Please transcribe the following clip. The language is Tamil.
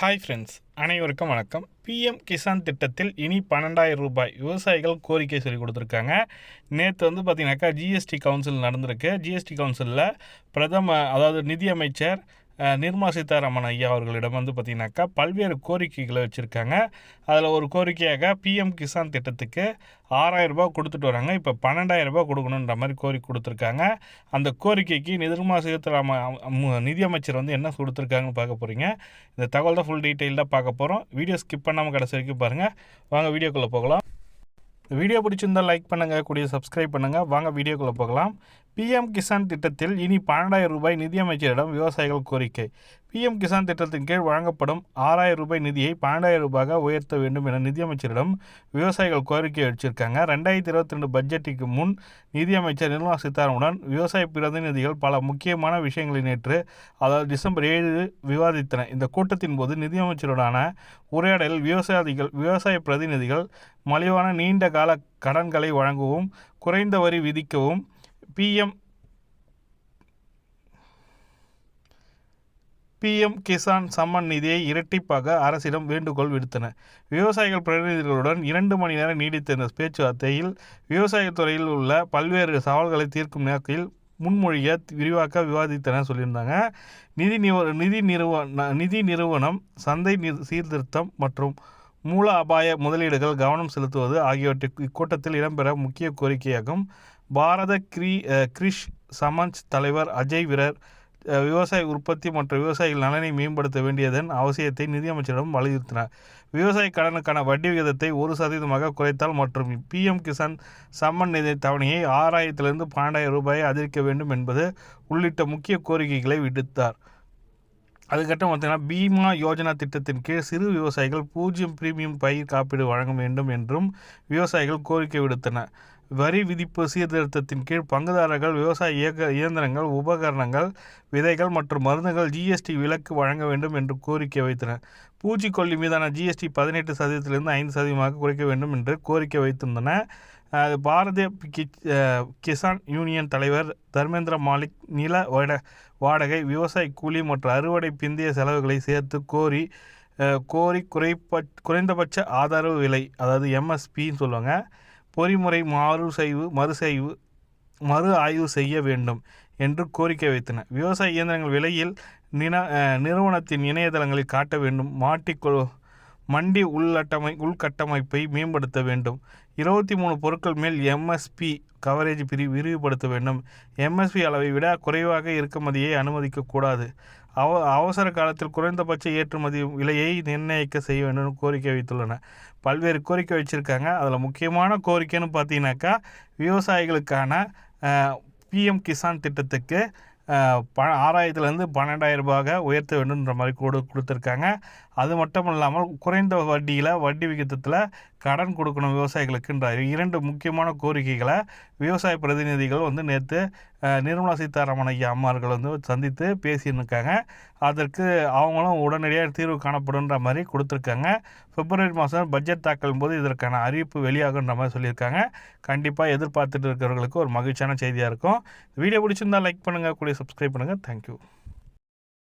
ஹாய் ஃப்ரெண்ட்ஸ் அனைவருக்கும் வணக்கம். பிஎம் கிசான் திட்டத்தில் இனி பன்னெண்டாயிரம் ரூபாய் விவசாயிகள் கோரிக்கை சொல்லி கொடுத்துருக்காங்க. நேற்று வந்து பார்த்திங்கனாக்கா ஜிஎஸ்டி கவுன்சில் நடந்திருக்கு. ஜிஎஸ்டி கவுன்சிலில் பிரதம அதாவது நிதியமைச்சர் நிர்மலா சீதாராமன் ஐயா அவர்களிடம் வந்து பார்த்தீங்கன்னாக்கா பல்வேறு கோரிக்கைகளை வச்சுருக்காங்க. அதில் ஒரு கோரிக்கையாக பிஎம் கிசான் திட்டத்துக்கு ஆறாயிரம் கொடுத்துட்டு வராங்க. இப்போ பன்னெண்டாயிரரூபா கொடுக்கணுன்ற மாதிரி கோரிக்கை கொடுத்துருக்காங்க. அந்த கோரிக்கைக்கு நிர்மலா சீதாராமன் நிதியமைச்சர் வந்து என்ன கொடுத்துருக்காங்கன்னு பார்க்க போகிறீங்க இந்த தகவல் தான் ஃபுல் டீட்டெயில்டாக பார்க்க போகிறோம் வீடியோ ஸ்கிப் பண்ணாமல் கடைசி வரைக்கும் பாருங்கள் வாங்க வீடியோக்குள்ளே போகலாம். வீடியோ பிடிச்சிருந்தால் லைக் பண்ணுங்கள் கூடிய சப்ஸ்கிரைப் பண்ணுங்கள் வாங்க வீடியோக்குள்ளே போகலாம். பிஎம் கிசான் திட்டத்தில் இனி பன்னெண்டாயிரம் ரூபாய் நிதியமைச்சரிடம் விவசாயிகள் கோரிக்கை. பிஎம் கிசான் திட்டத்தின் கீழ் வழங்கப்படும் ஆறாயிரம் ரூபாய் நிதியை பன்னெண்டாயிரம் ரூபாயாக உயர்த்த வேண்டும் என நிதியமைச்சரிடம் விவசாயிகள் கோரிக்கை வச்சிருக்காங்க. ரெண்டாயிரத்தி இருபத்தி ரெண்டு பட்ஜெட்டுக்கு முன் நிதியமைச்சர் நிர்மலா சீதாராமனுடன் விவசாய பிரதிநிதிகள் பல முக்கியமான விஷயங்களை நேற்று அதாவது டிசம்பர் ஏழு விவாதித்தன. இந்த கூட்டத்தின் போது நிதியமைச்சருடான உரையாடலில் விவசாயிகள் விவசாய பிரதிநிதிகள் மலிவான நீண்ட கால கடன்களை வழங்கவும் குறைந்த வரி விதிக்கவும் பிஎம் பிஎம் கிசான் சம்மன் நிதியை இரட்டிப்பாக அரசிடம் வேண்டுகோள் விடுத்தன. விவசாயிகள் பிரதிநிதிகளுடன் இரண்டு மணி நேரம் நீடித்த இந்த பேச்சுவார்த்தையில் விவசாய துறையில் உள்ள பல்வேறு சவால்களை தீர்க்கும் நோக்கில் முன்மொழிய விரிவாக்க விவாதித்தன சொல்லியிருந்தாங்க. நிதி நிவ நிதி நிறுவன நிதி நிறுவனம் சந்தை சீர்திருத்தம் மற்றும் மூல அபாய முதலீடுகள் கவனம் செலுத்துவது ஆகியவற்றை இக்கூட்டத்தில் இடம்பெற முக்கிய கோரிக்கையாகும். பாரத கிரி கிரிஷ் சமஞ்ச் தலைவர் அஜய் விரர் விவசாய உற்பத்தி மற்றும் விவசாயிகள் நலனை மேம்படுத்த வேண்டியதன் அவசியத்தை நிதியமைச்சரிடம் வலியுறுத்தினார். விவசாய கடனுக்கான வட்டி விகிதத்தை ஒரு சதவீதமாக குறைத்தால் மற்றும் பிஎம் கிசான் சம்மன் நிதி தவணையை ஆறாயிரத்திலிருந்து பன்னெண்டாயிரம் ரூபாயை அதிகரிக்க வேண்டும் என்பது உள்ளிட்ட முக்கிய கோரிக்கைகளை விடுத்தார். அதுக்கப்புறம் பார்த்தீங்கன்னா பீமா யோஜனா திட்டத்தின் கீழ் சிறு விவசாயிகள் பூஜ்ஜியம் பிரீமியம் பயிர் காப்பீடு வழங்க வேண்டும் என்றும் விவசாயிகள் கோரிக்கை விடுத்தனர். வரி விதிப்பு சீர்திருத்தத்தின் கீழ் பங்குதாரர்கள் விவசாய இயக்க இயந்திரங்கள் உபகரணங்கள் விதைகள் மற்றும் மருந்துகள் ஜிஎஸ்டி விலக்கு வழங்க வேண்டும் என்று கோரிக்கை வைத்தனர். பூச்சிக்கொல்லி மீதான ஜிஎஸ்டி பதினெட்டு சதவீதத்திலிருந்து ஐந்து சதவீதமாக குறைக்க வேண்டும் என்று கோரிக்கை வைத்திருந்தன. பாரதிய கிசான் யூனியன் தலைவர் தர்மேந்திர மாலிக் நில வட வாடகை விவசாய கூலி மற்றும் அறுவடை பிந்தைய செலவுகளை சேர்த்து கோரி கோரி குறைப்ப குறைந்தபட்ச ஆதரவு விலை அதாவது எம்எஸ்பின்னு சொல்லுவாங்க பொறிமுறை மறுசெய்வு மறுசெய்வு மறு ஆய்வு செய்ய வேண்டும் என்று கோரிக்கை வைத்தன. விவசாய இயந்திரங்கள் விலையில் நின நிறுவனத்தின் இணையதளங்களில் காட்ட வேண்டும். மாட்டிக்கொள் மண்டி உள்ளட்டமை உள்கட்டமைப்பை மேம்படுத்த வேண்டும். இருபத்தி மூணு பொருட்கள் மேல் எம்எஸ்பி கவரேஜ் பிரி விரிவுபடுத்த வேண்டும். எம்எஸ்பி அளவை விட குறைவாக இறக்குமதியை அனுமதிக்கக்கூடாது அவ அவசர காலத்தில் குறைந்தபட்ச ஏற்றுமதி விலையை நிர்ணயிக்க செய்ய வேண்டும் கோரிக்கை வைத்துள்ளன. பல்வேறு கோரிக்கை வச்சுருக்காங்க. அதில் முக்கியமான கோரிக்கைன்னு பார்த்தீங்கன்னாக்கா விவசாயிகளுக்கான பிஎம் கிசான் திட்டத்துக்கு ப ஆறாயிரத்துலேருந்து பன்னெண்டாயிரம் ரூபாயாக உயர்த்த வேண்டும்ன்ற மாதிரி கொடு கொடுத்துருக்காங்க. அது மட்டும் இல்லாமல் குறைந்த வட்டியில் வட்டி விகிதத்தில் கடன் கொடுக்கணும் விவசாயிகளுக்குன்ற இரண்டு முக்கியமான கோரிக்கைகளை விவசாய பிரதிநிதிகள் வந்து நேற்று நிர்மலா சீதாராமன் ஐயா அம்மார்கள் வந்து சந்தித்து பேசியிருக்காங்க. அதற்கு அவங்களும் உடனடியாக தீர்வு காணப்படுன்ற மாதிரி கொடுத்துருக்காங்க. பிப்ரவரி மாதம் பட்ஜெட் தாக்கல் போது இதற்கான அறிவிப்பு வெளியாகுன்ற மாதிரி சொல்லியிருக்காங்க. கண்டிப்பாக எதிர்பார்த்துட்டு இருக்கிறவர்களுக்கு ஒரு மகிழ்ச்சியான செய்தியாக இருக்கும். வீடியோ பிடிச்சிருந்தா லைக் பண்ணுங்கள் கூட சப்ஸ்கிரைப் பண்ணுங்கள் தேங்க்யூ